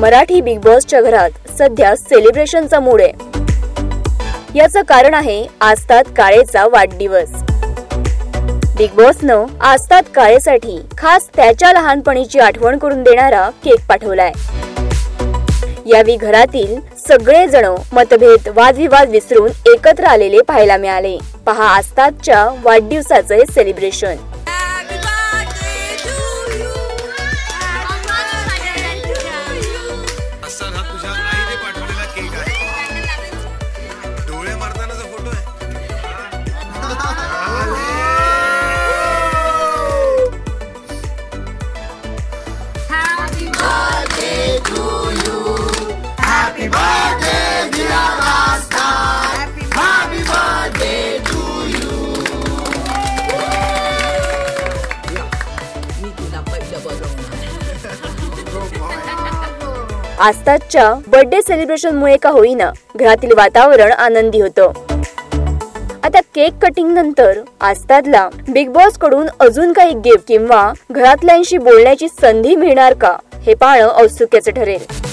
Marathi big बॉसच्या घरात सध्या सेलिब्रेशनचा मूड आहे. याचं कारण आहे आस्तात काळेचा वाढदिवस. बिग बॉसनं आस्तात काळेसाठी खास त्याच्या लहानपणीची आठवण करून देणारा केक पाठवलाय. यावेळी घरातील सगळेजण मतभेद वादविवाद विसरून एकत्र आलेले पाहायला मिळाले. पहा आस्तादच्या वाढदिवसाचं हे सेलिब्रेशन आस्ताच्या बर्थडे सेलिब्रेशन मुळे का होईना घरातील वातावरण आनंदी होतं. केक कटिंग नंतर आस्तादला बिग बॉसकडून अजून काही गिफ्ट किंवा घरातल्यांशी बोलण्याची संधी मिळणार का हे पाहणं औत्सुक्याचं ठरेल.